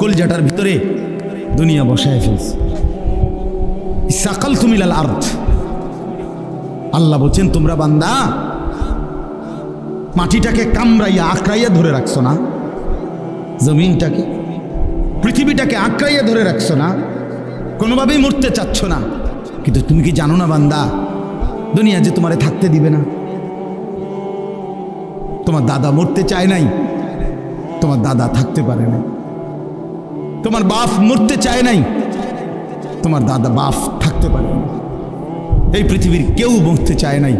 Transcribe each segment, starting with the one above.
কলজাটার ভিতরে দুনিয়া বসায় ফেলছে। সাকাল তুমিলাল আর্থ আল্লাহ বলছেন, তোমরা বান্দা, মাটিটাকে কামড়াইয়া আঁকড়াইয়া ধরে রাখছো না? জমিনটাকে, পৃথিবীটাকে আঁকড়াইয়া ধরে রাখছো না? কোনোভাবেই মরতে চাচ্ছ না। কিন্তু তুমি কি জানো না বান্দা, দুনিয়া যে তোমারে থাকতে দিবে না? তোমার দাদা মরতে চায় নাই, তোমার দাদা থাকতে পারে না তোমার বাপ মরতে চায় নাই। তোমার দাদা বাপ থাকতে পারে। এই পৃথিবীর কেউ মরতে চায় নাই।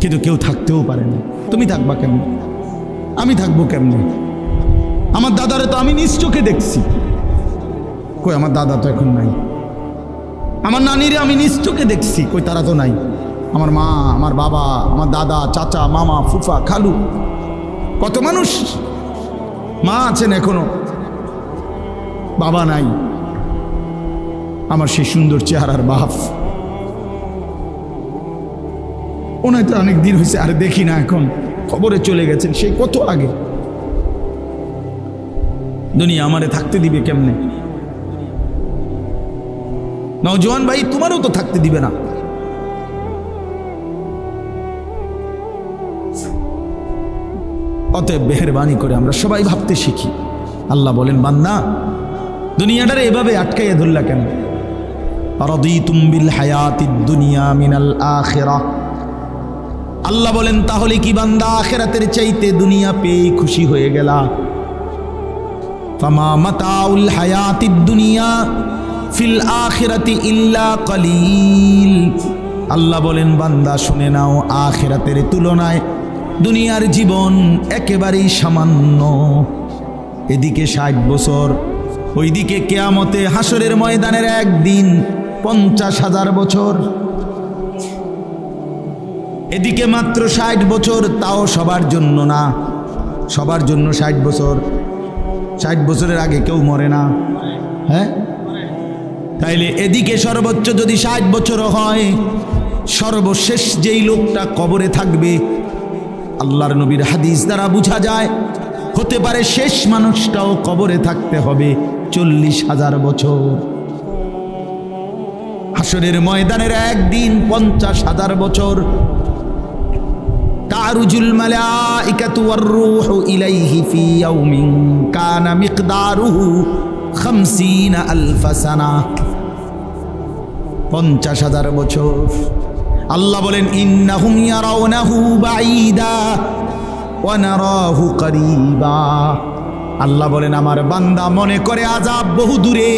কিন্তু কেউ থাকতেও পারে না। তুমি থাকবা কেমনে? আমি থাকব কেমনে? আমার দাদারে তো আমি নিজ চোখে দেখছি। কই, আমার দাদা তো এখন নাই। আমার নানিরে আমি নিজ চোখে দেখছি। কই, তারা তো নাই। আমার মা, আমার বাবা, আমার দাদা, চাচা, মামা, ফুফা, খালু, কত মানুষ মা আছেন এখনও। বাবা নাই। আমার সেই সুন্দর চেহারার বাপ। ওনায় তো অনেক দিন হয়েছে, আর দেখি না এখন। খবরে চলে গেছেন, সেই কত আগে? দুনিয়া আমারে থাকতে দিবে কেমনে? নওজোয়ান ভাই, তোমারও তো থাকতে দিবে না। অতএব মেহরবানি করে আমরা সবাই ভাবতে শিখি। আল্লাহ বলেন, বান্দা দুনিয়াটারে এভাবে আটকাইয়া ধরলা কেন? রদিতুম বিল হায়াতিদ দুনিয়া মিনাল আখিরা। আল্লাহ বলেন, তাহলে কি বান্দা আখেরাতের চাইতে দুনিয়া পেয়ে খুশি হয়ে গেলা? ফামা মাতাউল হায়াতিদ দুনিয়া ফিল আখিরাতি ইল্লা কলিল। আল্লাহ বলেন, বান্দা, শুনে নাও, আখেরাতের তুলনায় দুনিয়ার জীবন একেবারেই সামান্য। এদিকে ষাট বছর ওইদিকে কেয়ামতে হাসরের ময়দানের একদিন পঞ্চাশ হাজার বছর। এদিকে মাত্র ষাট বছর, তাও সবার জন্য না। সবার জন্য ষাট বছর। ষাট বছরের আগে কেউ মরে না। হ্যাঁ? তাইলে এদিকে সর্বোচ্চ যদি ষাট বছরও হয়, সর্বশেষ যেই লোকটা কবরে থাকবে, আল্লাহর নবীর হাদিস দ্বারা বোঝা যায়, হতে পারে শেষ মানুষটাও কবরে থাকতে হবে। চল্লিশ হাজার বছর। হাসরের ময়দানের একদিন পঞ্চাশ হাজার বছর। তারুজুল মালাইকাতু ওয়ার রূহু ইলাইহি ফি ইয়াউমিন কানা মিকদারুহু 50 আলফ সানা। পঞ্চাশ হাজার বছর। আল্লাহ বলেন, ইন্নাহুম ইয়ারাউনাহু বাঈদা ওয়া নারাহু করিবা। আল্লাহ বলেন, আমার বান্দা মনে করে আজাব বহু দূরে।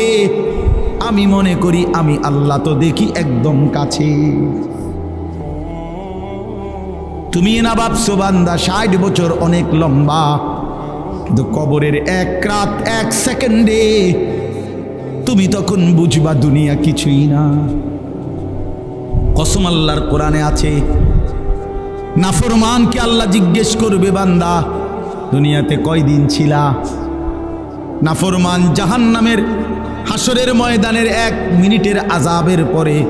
আমি মনে করি আমি আল্লাহ তো দেখি একদম কাছে। তুমি না ভাবছ বান্দা, ষাট বছর অনেক লম্বা। কিন্তু কবরের এক রাত, এক সেকেন্ডে তুমি তখন বুঝবা দুনিয়া কিছুই না। কসম আল্লাহর কোরআনে আছে, নাফরমানকে আল্লাহ জিজ্ঞেস করবে বান্দা দুনিয়াতে কয়দিন ছিলা? নাফরমান জাহান নামের হাসরের ময়দানের এক মিনিটের আজাবের পরে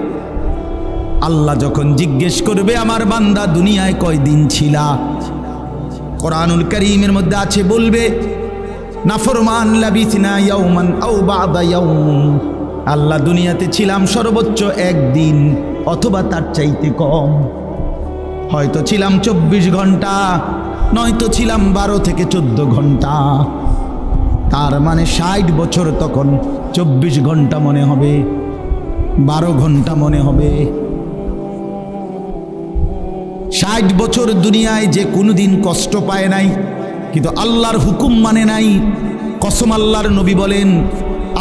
আল্লাহ যখন জিজ্ঞেস করবে, আমার বান্দা দুনিয়ায় কয়দিন ছিলা? কোরআনুল করিমের মধ্যে আছে, বলবে, নাফরমান ইয়াউম। আল্লাহ দুনিয়াতে ছিলাম সর্বোচ্চ একদিন, অথবা তার চাইতে কম। হয়তো ছিলাম চব্বিশ ঘণ্টা নয়তো ছিলাম বারো থেকে চোদ্দ ঘণ্টা। তার মানে ষাট বছর তখন চব্বিশ ঘণ্টা মনে হবে, বারো ঘণ্টা মনে হবে। ষাট বছর দুনিয়ায় যে কোনোদিন কষ্ট পায় নাই, কিন্তু আল্লাহর হুকুম মানে নাই। কসম আল্লাহর নবী বলেন,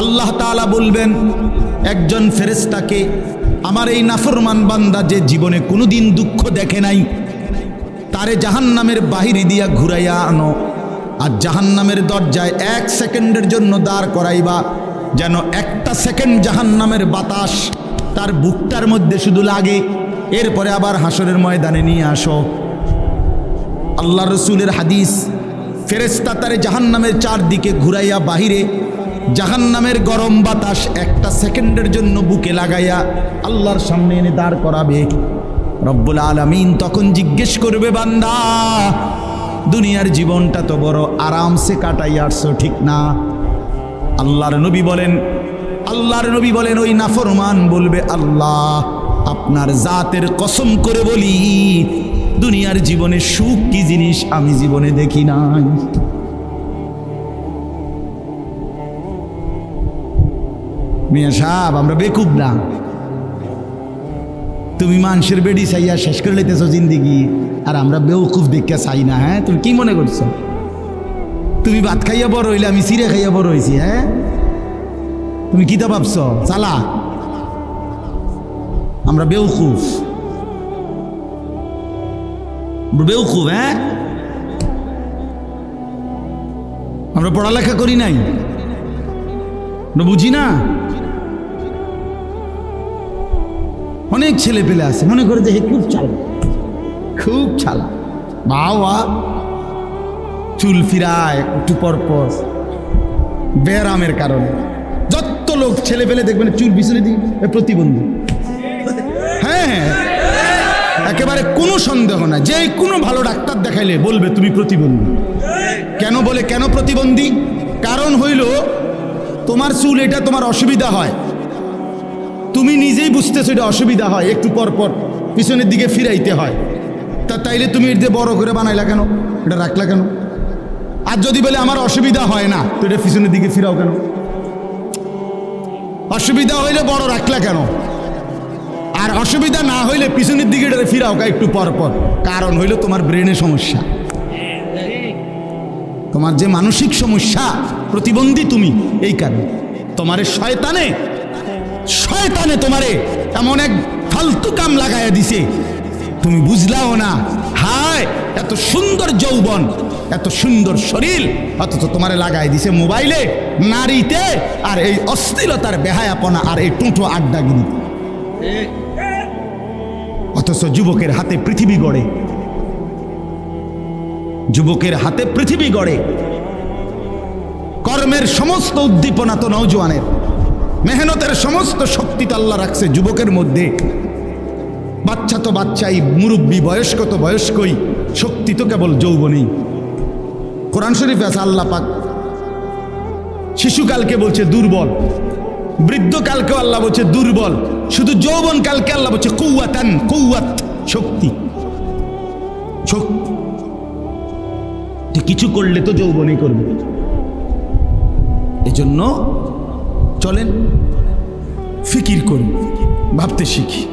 আল্লাহ তাআলা বলবেন, একজন ফেরেস্তাকে আমার এই নাফরমান বান্দা যে জীবনে কোনোদিন দুঃখ দেখে নাই তারে জাহান্নামের বাহিরে দিয়া ঘুরাইয়া আনো। আর জাহান্নামের দরজায় এক সেকেন্ডের জন্য দাঁড় করাইবা, যেন একটা সেকেন্ড জাহান্নামের বাতাস তার বুকটার মধ্যে শুধু লাগে। এরপরে আবার হাসরের ময়দানে নিয়ে আসো। আল্লাহ রসুলের হাদিস ফেরেস্তা তারে জাহান্নামের চারদিকে ঘুরাইয়া বাহিরে, জাহান্নামের গরম বাতাস একটা সেকেন্ডের জন্য বুকে লাগাইয়া আল্লাহর সামনে এনে দাঁড় করাবে। রব্বুল আলমিন তখন জিজ্ঞেস করবে, বান্দা, দুনিয়ার জীবনটা তো বড় আরামসে কাটাই আসছো, ঠিক না? আল্লাহর নবী বলেন, আল্লাহর নবী বলেন, ওই নাফরমান বলবে, আল্লাহ, আপনার জাতের কসম করে বলি, দুনিয়ার জীবনে সুখ কি জিনিস আমি জীবনে দেখি নাই। মিয়া সাহেব, আমরা বেকুব না। তুমি মানুষের বেডি চাইয়া শেষ করে লেতেছো জিন্দিগি। আর আমরা বেউকুফ দেখে চাই না হ্যাঁ? তুমি কি মনে করছ? তুমি ভাত খাইয়া বড় হইলে আমি চিড়ে খাইয়া বড় হয়েছি হ্যাঁ? তুমি কিতা ভাবছ? চালা। আমরা বেউকুফ বেউকুফ হ্যাঁ? আমরা পড়ালেখা করি নাই। বুঝি না? অনেক ছেলে পেলে আছে। মনে করে যে হে খুব চালা খুব চালা বাবা চুল ফিরায় একটু পরপর পর। ব্যারামের কারণে। যত লোক ছেলে পেলে দেখবেন, চুল পিছনে দিই প্রতিবন্ধী। হ্যাঁ একেবারে কোনো সন্দেহ না যে কোনো ভালো ডাক্তার দেখাইলে বলবে, তুমি প্রতিবন্ধী। কেন বলে, কেন প্রতিবন্ধী? কারণ হইল, তোমার চুল, এটা তোমার অসুবিধা হয়। তুমি নিজেই বুঝতেছো এটা অসুবিধা হয়, একটু পর পর পিছনের দিকে ফিরাইতে হয়। তা তাইলে তুমি এটা বড় করে বানাইলা কেন? এটা রাখলা কেন? আর যদি বলে আমার অসুবিধা হয় না, তো এটা পিছনের দিকে ফিরাও কেন? অসুবিধা হইলে বড় রাখলা কেন? আর অসুবিধা না হইলে পিছনের দিকে এটা ফিরাও কা একটু পর পর। কারণ হইল তোমার ব্রেনে সমস্যা। তোমার যে মানসিক সমস্যা, প্রতিবন্ধী তুমি, এই কারণে। তোমারে শয়তানে শয়তানে তোমারে এমন এক ফালতু কাম লাগাইয়া দিছে। তুমি বুঝলাও না। হায়, এত সুন্দর যৌবন, এত সুন্দর শরীর, অথচ তোমারে লাগাই দিছে মোবাইলে, নারীতে, আর এই অস্থিরতার বেহায়াপনা আর এই টুঁটো আড্ডাগিরি অথচ যুবকের হাতে পৃথিবী গড়ে। যুবকের হাতে পৃথিবী গড়ে। কর্মের সমস্ত উদ্দীপনা তো নৌজওয়ানের মেহনতের সমস্ত শক্তি তো আল্লাহ রাখছে যুবকের মধ্যে। বাচ্চা তো বাচ্চাই, মুরব্বী বয়স্ক তো বয়স্কই, শক্তি তো কেবল যৌবনেই। কোরআন শরীফে আছে আল্লাহ পাক। শিশুকালকে বলছে দুর্বল, বৃদ্ধকালকেও আল্লাহ বলছে দুর্বল, শুধু যৌবন কালকে আল্লাহ বলছে কৌয়াতান কৌয়াত শক্তি। কিছু করলে তো যৌবনেই করবে। এজন্য চলেন, ফিকির করি, ভাবতে শিখি।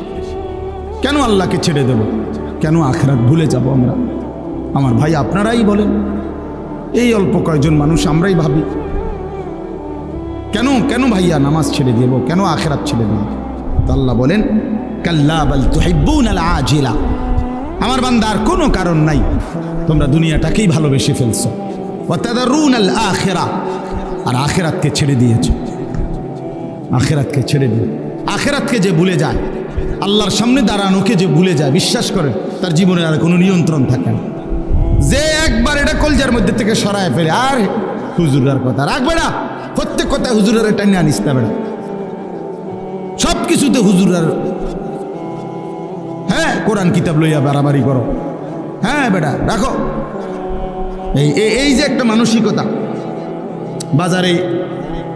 কেন আল্লাহকে ছেড়ে দেব? কেন আখরাত ভুলে যাব আমরা? আমার ভাই আপনারাই বলেন। এই অল্প কয়েকজন মানুষ আমরাই ভাবি। কেন কেন ভাইয়া নামাজ ছেড়ে দেব? কেন আখরাত ছেড়ে দেব? আল্লাহ বলেন, কাল্লা বাল তুহিব্বুন আল আজিলা আমার বান্দার কোনো কারণ নাই। তোমরা দুনিয়াটাকেই ভালোবেসে ফেলছো। ওয়াতাদারুন আল আখিরা আর আখেরাতকে ছেড়ে দিয়েছ। আখেরাতকে ছেড়ে দিয়ে আখেরাতকে যে ভুলে যায়, আল্লাহর সামনে দাঁড়ানোকে যে ভুলে যায়, বিশ্বাস করেন, তার জীবনে আর কোনো নিয়ন্ত্রণ থাকে না। যে একবার এটা কলজার মধ্যে থেকে সরায় ফেলে, আর হুজুরার কথা রাখবে না। প্রত্যেক কথা হুজুরের এটা নিয়ে আনিস না সব কিছুতে হুজুরার হ্যাঁ কোরআন কিতাব লইয়া বাড়াবাড়ি করো। হ্যাঁ বেটা, রাখো। এই- এই যে একটা মানসিকতা, বাজারে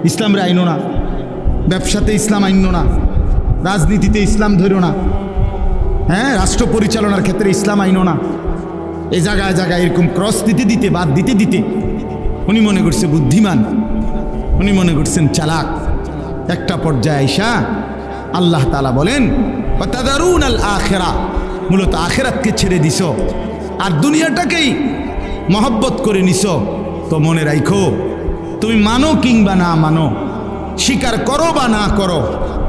ইসলামের আইনো না। ব্যবসাতে ইসলাম আইন না, রাজনীতিতে ইসলাম ধরো না হ্যাঁ রাষ্ট্র পরিচালনার ক্ষেত্রে ইসলাম আইন না। এই জায়গায় জায়গায় এরকম ক্রস দিতে দিতে, বাদ দিতে দিতে, উনি মনে করছে বুদ্ধিমান, উনি মনে করছেন চালাক। একটা পর্যায়ে আইসা আল্লাহ তালা বলেন আল আখেরা মূলত আখেরাতকে ছেড়ে দিস আর দুনিয়াটাকেই মহব্বত করে নিস তো মনে রাখো তুমি মানো কিংবা না মানো স্বীকার করো বা না করো,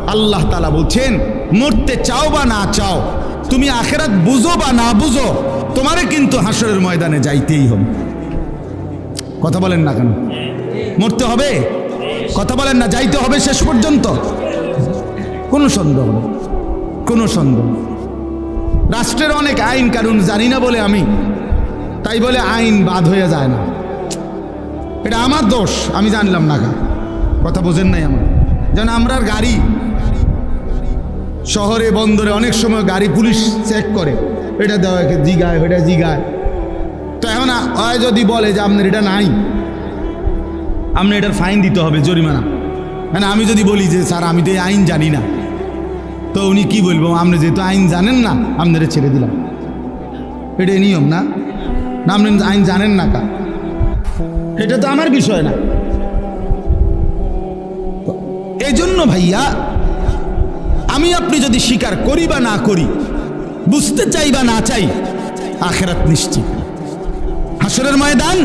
আল্লাহ তালা বলছেন, মরতে চাও বা না চাও, তুমি আখেরাত বুঝো বা না বুঝো, তোমারে কিন্তু হাসরের ময়দানে যাইতেই হবে। কথা বলেন না কেন? মরতে হবে? কথা বলেন না, যাইতে হবে শেষ পর্যন্ত? কোনো সন্দেহ কোনো সন্দেহ রাষ্ট্রের অনেক আইন কানুন জানি না বলে আমি, তাই বলে আইন বাদ হয়ে যায় না। এটা আমার দোষ, আমি জানলাম না কথা বোঝেন নাই আমার। যেন আমরার গাড়ি, শহরে, বন্দরে অনেক সময় গাড়ি পুলিশ চেক করে। এটা দেওয়া জিগায় ওটা জিগায়। তো এখন হয় যদি বলে যে আপনার এটা নাই আপনি এটার ফাইন দিতে হবে জরিমানা। মানে আমি যদি বলি যে, স্যার, আমি তো এই আইন জানি না। তো উনি কি বলব? আপনি যেহেতু আইন জানেন না, আপনারা ছেড়ে দিলাম। এটা নিয়ম না? না, আপনি আইন জানেন না কা? এটা তো আমার বিষয় না। এই জন্য ভাইয়া, আমি আপনি যদি স্বীকার করি বা না করি, বুঝতে চাই বা না চাই, আখেরাত নিশ্চিত। হাসরের ময়দান?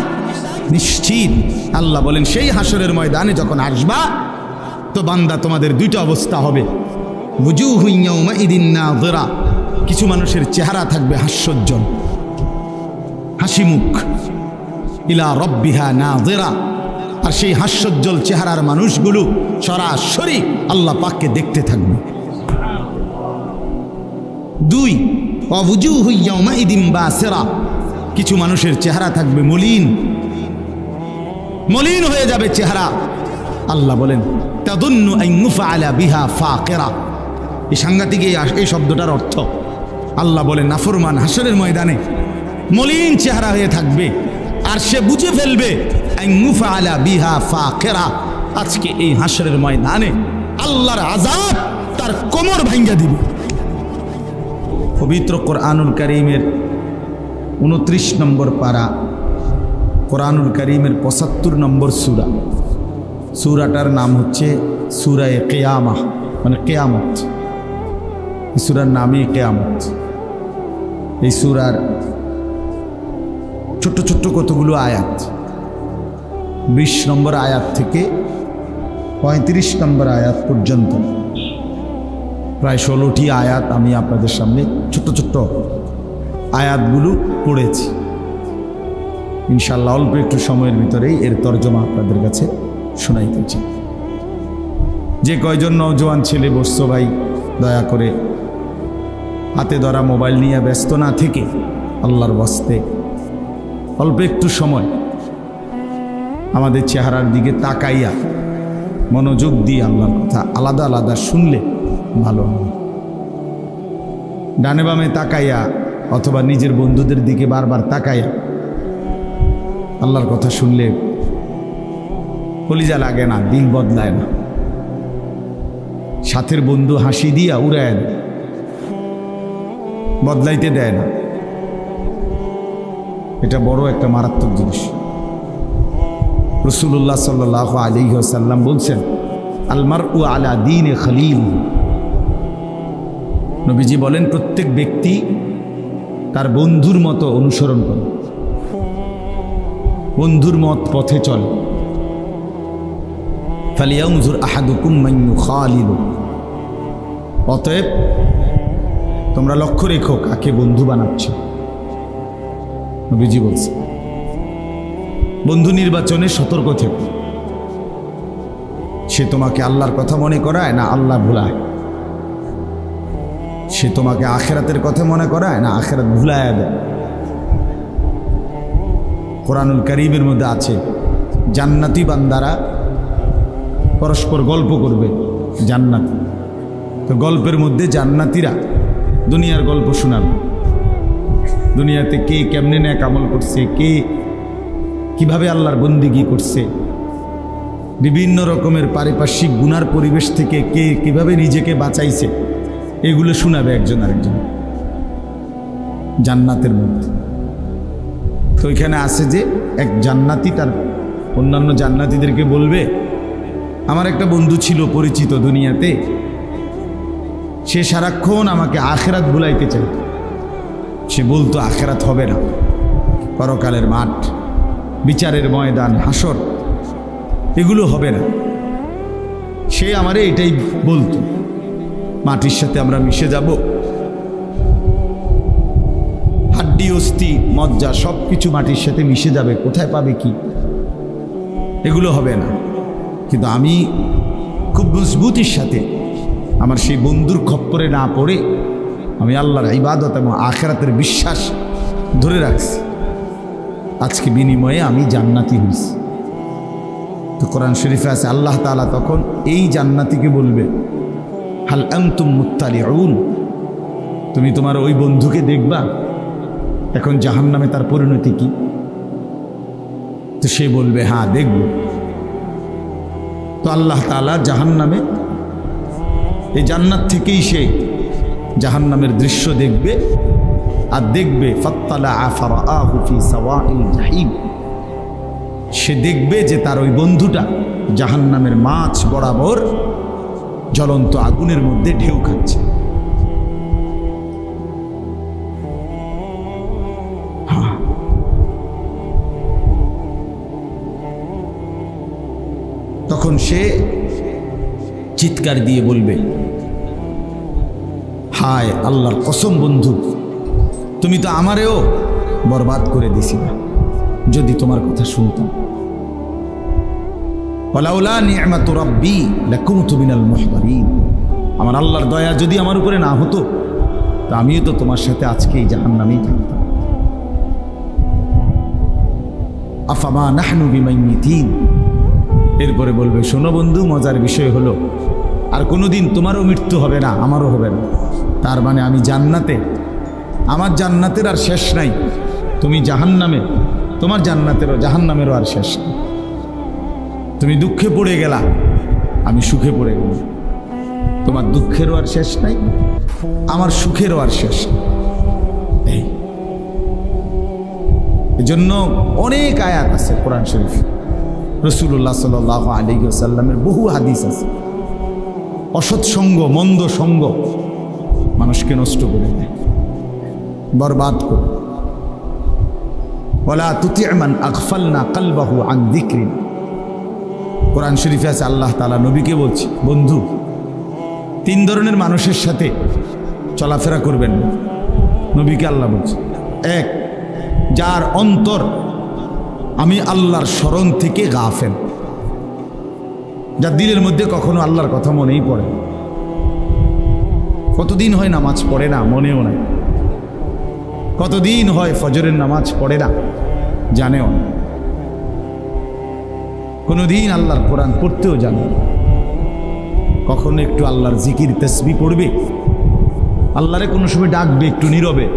নিশ্চিত। আল্লাহ বলেন, সেই হাসরের ময়দানে যখন আসবা, তো বান্দা, তোমাদের দুইটা অবস্থা হবে। বুজু হুইয়াউমা ইদিন না দরা কিছু মানুষের চেহারা থাকবে হাস্যোজ্জ্বল। হাসি মুখ ইলা রব্বিহা না দেরা আর সেই হাস্যোজ্জ্বল চেহারার মানুষগুলো সরাসরি আল্লাহ পাককে দেখতে থাকবে। দুই অবুজু হইয়াউমা ইদিম বা সেরা কিছু মানুষের চেহারা থাকবে মলিন। মলিন হয়ে যাবে চেহারা। আল্লাহ বলেন, তাদুন্নু আইনুফা আলা বিহা ফাকেরা। এই সাংঘাতিক এই শব্দটার অর্থ, আল্লাহ বলেন, নাফরমান হাসরের ময়দানে মলিন চেহারা হয়ে থাকবে। আর সে বুঝে ফেলবে আলা বিহা আজকে এই হাসরের ময়দানে আল্লাহর আজাব তার কোমর ভাঙ্গা দিবে। পবিত্র কোরআনুল করিমের উনত্রিশ নম্বর পারা, কোরআনুল করিমের পঁচাত্তর নম্বর সুরা। সুরাটার নাম হচ্ছে সুরায় কেয়ামা মানে কেয়ামত। এই সুরার নামই কেয়ামত। এই সুরার ছোট্ট ছোট্ট কতগুলো আয়াত। বিশ নম্বর আয়াত থেকে পঁয়ত্রিশ নম্বর আয়াত পর্যন্ত। প্রায় ষোলোটি আয়াত আমি আপনাদের সামনে ছোট্ট ছোট্ট আয়াতগুলো পড়েছি। ইনশাল্লাহ অল্প একটু সময়ের ভিতরেই এর তর্জমা আপনাদের কাছে শোনাইতেছি যে কয়জন নৌজওয়ান ছেলে বসছো ভাই, দয়া করে হাতে ধরা মোবাইল নিয়ে ব্যস্ত না থেকে আল্লাহর বস্তে অল্প একটু সময় আমাদের চেহারার দিকে তাকাইয়া মনোযোগ দিয়ে আল্লাহর কথা আলাদা আলাদা শুনলে ভালো হবে ডানে বামে তাকাইয়া অথবা নিজের বন্ধুদের দিকে বারবার তাকাইয়া আল্লাহর কথা শুনলে কলিজা লাগে না, দিল বদলায় না। সাথের বন্ধু হাসি দিয়া উড়ায় না বদলাইতে দেয় না। এটা বড় একটা মারাত্মক জিনিস। রসুল্লাহ সাল্লাহ আলী সাল্লাম বলছেন আলমার উ আলা দিন এ খালিল। নবীজি বলেন, প্রত্যেক ব্যক্তি তার বন্ধুর মতো অনুসরণ করে। বন্ধুর মত পথে চলে। ফালিয়াউজুর আহাদুকুম মাইনু খালিল অতএব তোমরা লক্ষ্য রেখো কাকে বন্ধু বানাচ্ছ। নবীজি বলছে বন্ধু নির্বাচনে সতর্ক থেকো। সে তোমাকে আল্লাহর কথা মনে করায় না আল্লাহ ভুলায়। সে তোমাকে আখেরাতের কথা মনে করায় না আখেরাত ভুলায় দেয়। কোরআনুল করিমের মধ্যে আছে, জান্নাতি বান্দারা পরস্পর গল্প করবে, জান্নাতি। তো গল্পের মধ্যে জান্নাতিরা দুনিয়ার গল্প শোনাবে। দুনিয়াতে কে কেমনে ন্যাক আমল করছে, কে কীভাবে আল্লাহর বন্দিগি করছে? বিভিন্ন রকমের পারিপার্শ্বিক গুনার পরিবেশ থেকে কে কীভাবে নিজেকে বাঁচাইছে, এগুলো শোনাবে একজন আরেকজন। জান্নাতের মধ্যে। তো এখানে আছে যে এক জান্নাতি তার অন্যান্য জান্নাতিদেরকে বলবে, আমার একটা বন্ধু ছিল পরিচিত দুনিয়াতে, সে সারাক্ষণ আমাকে আখেরাত ভুলাইতে চাইত। সে বলতো আখেরাত হবে না, পরকালের মাঠ বিচারের ময়দান, হাসর। এগুলো হবে না। সে আমারে এটাই বলতো, মাটির সাথে আমরা মিশে যাব। হাড্ডি, অস্থি, মজ্জা সব কিছু মাটির সাথে মিশে যাবে, কোথায় পাবে কি? এগুলো হবে না। কিন্তু আমি খুব মজবুতির সাথে আমার সেই বন্ধুর খপ্পরে না পড়ে আমি আল্লাহর ইবাদত এবং আখেরাতের বিশ্বাস ধরে রাখছি। আজকে বিনিময়ে আমি জান্নাতি হয়েছি তো কোরআন শরীফে আছে, আল্লাহ তালা তখন এই জান্নাতিকে বলবে, হাল আন্তুম মুত্তালি তুমি তোমার ওই বন্ধুকে দেখবা, এখন জাহান নামে তার পরিণতি কি? তো সে বলবে হ্যাঁ দেখব। তো আল্লাহ তালা জাহান নামে এই জান্নাত থেকেই সে জাহান নামের দৃশ্য দেখবে আর দেখবে জাহিম সে দেখবে যে তার ওই বন্ধুটা জাহান নামের মাছ বরাবর জ্বলন্ত আগুনের মধ্যে ঢেউ খাচ্ছে হ্যাঁ। তখন সে চিৎকার দিয়ে বলবে, হায় আল্লাহর কসম বন্ধু তুমি তো আমারেও বরবাদ করে দিছিলা যদি তোমার কথা শুনতাম। আমার আল্লাহর দয়া যদি আমার উপরে না হতো, তা আমিও তো তোমার সাথে আজকে এই জাহান্নামেই থাকতাম। আফামা নাহনু বিমাইমিতিন এরপরে বলবে, শোনো বন্ধু, মজার বিষয় হলো, আর কোনোদিন তোমারও মৃত্যু হবে না, আমারও হবে না। তার মানে আমি জান্নাতে আমার জান্নাতের আর শেষ নাই। তুমি জাহান্নামে, তোমার জান্নাতেরও, জাহান্নামেরও আর শেষ নাই। তুমি দুঃখে পড়ে গেলা, আমি সুখে পড়ে গেলাম। তোমার দুঃখেরও আর শেষ নাই, আমার সুখেরও আর শেষ নেই। এই। এজন্য অনেক আয়াত আছে কোরআন শরীফ। রসুল্লাহ সাল আলী সাল্লামের বহু হাদিস আছে। অসৎ সঙ্গ, মন্দ সঙ্গ মানুষকে নষ্ট করে দেয়। বরবাদ করে। ওলা তুতিমান আকফাল না কালবাহু আন দিক্রিন কোরআন শরীফে আছে, আল্লাহ তালা নবীকে বলছি, বন্ধু, তিন ধরনের মানুষের সাথে চলাফেরা করবেন। নবীকে আল্লাহ বলছে, এক, যার অন্তর আমি আল্লাহর স্মরণ থেকে গাফেন যার দিলের মধ্যে কখনো আল্লাহর কথা মনেই পড়ে। কতদিন হয় নামাজ পড়ে না, মনেও নাই। কতদিন হয় ফজরের নামাজ পড়ে না? জানেও না। কোনোদিন আল্লাহর কোরআন পড়তেও জানে। কখনো একটু আল্লাহর জিকির তসবি পড়বে। আল্লাহরে কোনো সময় ডাকবে একটু নীরবে।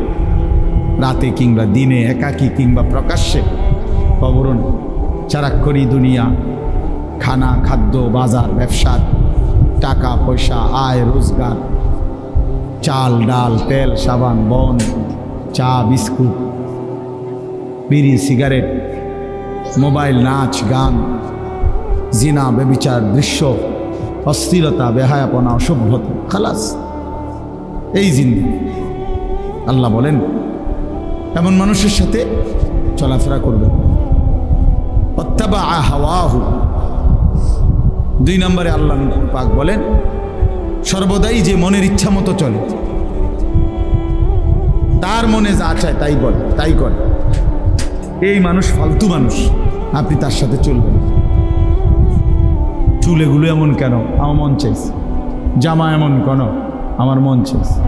রাতে কিংবা দিনে একাকী কিংবা প্রকাশ্যে। খবরও নেই। দুনিয়া, খানা, খাদ্য, বাজার, ব্যবসা, টাকা, পয়সা, আয়, রোজগার, চাল, ডাল, তেল, সাবান, বন। চা, বিস্কুট, বিড়ি, সিগারেট, মোবাইল, নাচ, গান, জিনা বেবিচার দৃশ্য, অস্থিরতা, বেহায়াপনা, অসভ্যতা, খালাস। এই জিন্দি। আল্লাহ বলেন, এমন মানুষের সাথে চলাফেরা করবে। অত্যাবা হাওয়াহু। দুই নম্বরে আল্লাহ পাক বলেন, সর্বদাই যে মনের ইচ্ছা মতো চলে। তার মনে যা চায় তাই বলে, তাই করে। এই মানুষ ফালতু মানুষ। আপনি তার সাথে চলবেন। চুল এগুলো এমন কেন? আমার মন চাইছে। জামা এমন কেন? আমার মন চাইছে।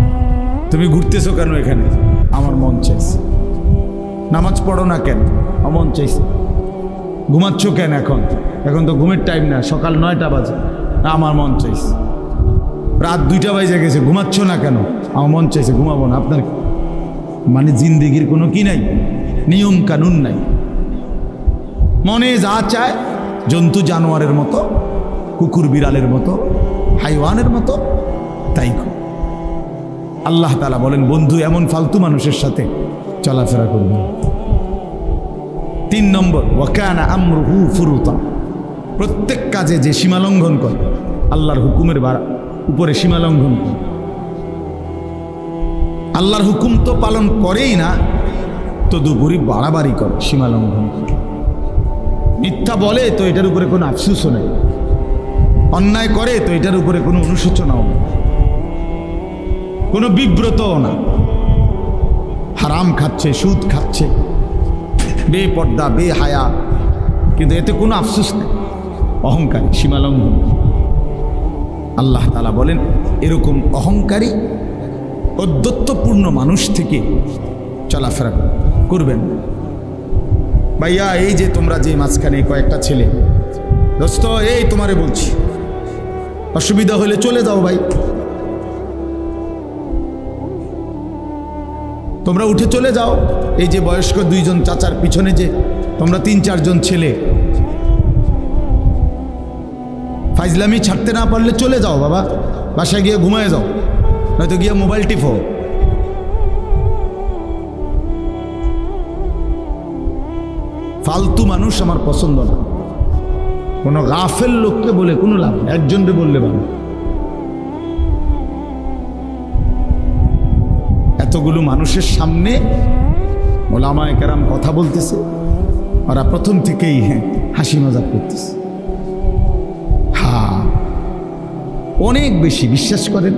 তুমি ঘুরতেছো কেন এখানে? আমার মন চাইছে। নামাজ পড়ো না কেন? আমার মন চাইছে। ঘুমাচ্ছ কেন এখন? এখন তো ঘুমের টাইম না, সকাল নয়টা বাজে। আমার মন চাইছে। রাত দুইটা বাজে গেছে, ঘুমাচ্ছ না কেন? আমার মন চাইছে, ঘুমাবো না। আপনার মানে জিন্দিগির কোনো কি নাই? নিয়ম কানুন নাই। মনে যা চায়, জন্তু জানোয়ারের মতো, কুকুর বিড়ালের মতো, হাইওয়ানের মতো, তাই আল্লাহ তালা বলেন, বন্ধু, এমন ফালতু মানুষের সাথে চলাফেরা করবে তিন নম্বর ওয়াকানা আমরুহু ফুরুতা। প্রত্যেক কাজে যে সীমালঙ্ঘন করে, আল্লাহর হুকুমের উপরে সীমালঙ্ঘন করে। আল্লাহর হুকুম তো পালন করেই না, তদুপরি বাড়াবাড়ি করে সীমালঙ্ঘন মিথ্যা বলে তো এটার উপরে কোনো আফসুসও নেই। অন্যায় করে তো এটার উপরে কোনো অনুশোচনাও নেই। কোনো বিব্রতও না। হারাম খাচ্ছে, সুদ খাচ্ছে। বে পর্দা বে হায়া কিন্তু এতে কোনো আফসোস নেই। অহংকারী সীমালঙ্ঘন আল্লাহ তালা বলেন, এরকম অহংকারী অদ্যত্বপূর্ণ মানুষ থেকে চলাফেরা করবেন। ভাইয়া, এই যে তোমরা যে মাঝখানে কয়েকটা ছেলে, দোস্ত, এই তোমারে বলছি, অসুবিধা হলে চলে যাও ভাই। তোমরা উঠে চলে যাও, এই যে বয়স্ক দুইজন চাচার পিছনে যে তোমরা তিন চারজন ছেলে। ফাইজলামি ছাড়তে না পারলে চলে যাও বাবা, বাসায় গিয়ে ঘুমায় যাও। নয়তো গিয়ে মোবাইল টিপো। ফালতু মানুষ আমার পছন্দ না। কোনো গাফেল লোককে বলে কোনো লাভ একজনকে বললে ভালো। এতগুলো মানুষের সামনে ওলামায় কেরাম কথা বলতেছে। ওরা প্রথম থেকেই হ্যাঁ হাসি মজাক করতেছে। হ্যাঁ অনেক বেশি বিশ্বাস করেন।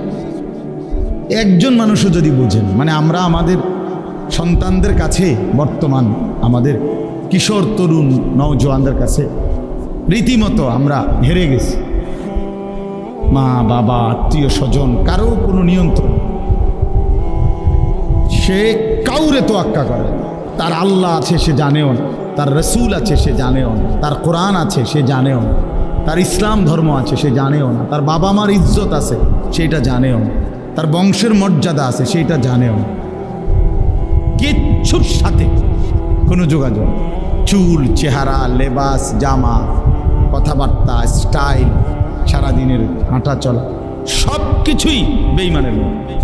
একজন মানুষও যদি বোঝেন মানে আমরা আমাদের সন্তানদের কাছে বর্তমান আমাদের কিশোর, তরুণ, নওজোয়ানদের কাছে রীতিমতো আমরা হেরে গেছি। মা, বাবা, আত্মীয় স্বজন, কারও কোনো নিয়ন্ত্রণ সে কাউরে তো আক্কা করে তার আল্লাহ আছে, সে জানেও তার রসুল আছে, সে জানেও তার কোরআন আছে, সে জানেও তার ইসলাম ধর্ম আছে, সে জানেও না। তার বাবা মার ইজ্জত আছে, সেটা জানেও তার বংশের মর্যাদা আছে, সেটা জানেও। কিচ্ছুর সাথে কোনো যোগাযোগ চুল, চেহারা, লেবাস, জামা, কথাবার্তা, স্টাইল, সারাদিনের হাঁটা চলা সব কিছুই বেইমানের মধ্যে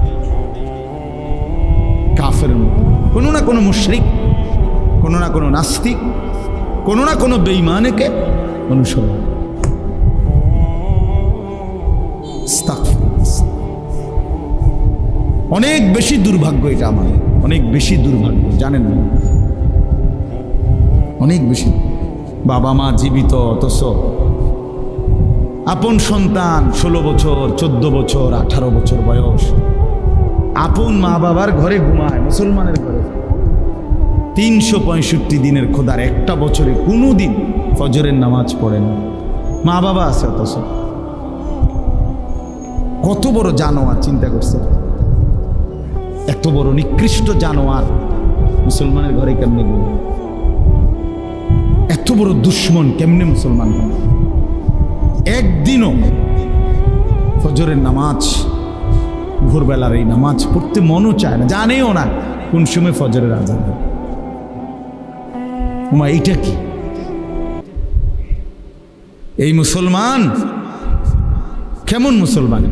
কাফের মতো। কোনো না কোনো মুশরিক, কোনো না কোনো নাস্তিক, কোনো না কোনো বেইমানেকে অনুসরণ। আস্তাগফিরুল্লাহ। অনেক বেশি দুর্ভাগ্য এটা আমাদের অনেক বেশি দুর্ভাগ্য, জানেন না? অনেক বেশি। বাবা মা জীবিত, অথচ আপন সন্তান, ষোলো বছর, চোদ্দ বছর, আঠারো বছর বয়স। আপন মা বাবার ঘরে ঘুমায়, মুসলমানের ঘরে। তিনশো পঁয়ষট্টি দিনের খোদার একটা বছরে কোনো দিন ফজরের নামাজ পড়ে না। মা বাবা আছে অথচ। কত বড় জানোয়ার চিন্তা করছে। এত বড় নিকৃষ্ট জানোয়ার মুসলমানের ঘরে কেমনে ঘুমায় এত বড় দুশ্মন কেমনে মুসলমান? একদিনও ফজরের নামাজ, ভোরবেলার এই নামাজ পড়তে মনও চায় না, জানেও না কোন সময় ফজরের আজান হবে। এইটা কি এই মুসলমান কেমন মুসলমান